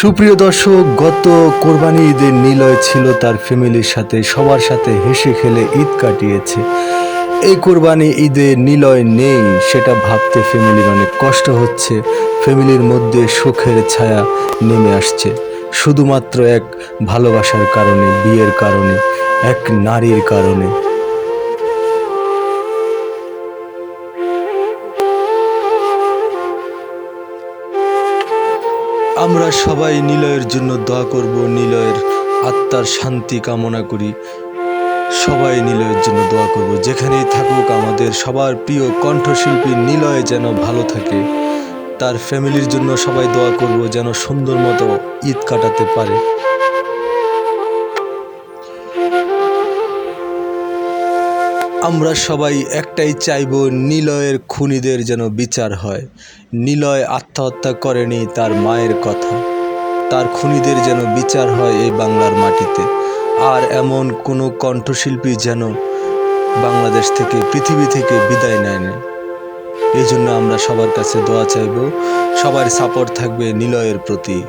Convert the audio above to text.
সুপ্রিয় দর্শক, গত কোরবানি ঈদের নিলয় ছিল তার ফ্যামিলির সাথে। সবার সাথে হেসে খেলে ঈদ কাটিয়েছে। এই কোরবানি ঈদে নিলয় নেই, সেটা ভাবতে ফ্যামিলির অনেক কষ্ট হচ্ছে। ফ্যামিলির মধ্যে সুখের ছায়া নেমে আসছে। শুধুমাত্র এক ভালোবাসার কারণে, বিয়ের কারণে, এক নারীর কারণে। আমরা সবাই নিলয়ের জন্য দোয়া করব, নিলয়ের আত্মার শান্তি কামনা করি। সবাই নিলয়ের জন্য দোয়া করব। যেখানেই থাকুক আমাদের সবার প্রিয় কণ্ঠশিল্পী নিলয় যেন ভালো থাকে। তার ফ্যামিলির জন্য সবাই দোয়া করব যেন সুন্দর মতো ঈদ কাটাতে পারে। আমরা সবাই একটাই চাইব নিলয়ের খুনিদের যেন বিচার হয়। নিলয় আত্মহত্যা করেনি তার মায়ের কথা। তার খুনিদের যেন বিচার হয় এই বাংলার মাটিতে। আর এমন কোনো কণ্ঠশিল্পী যেন বাংলাদেশ থেকে, পৃথিবী থেকে বিদায় নেয় না এই জন্য আমরা সবার কাছে দোয়া চাইব। সবার সাপোর্ট থাকবে নিলয়ের প্রতি।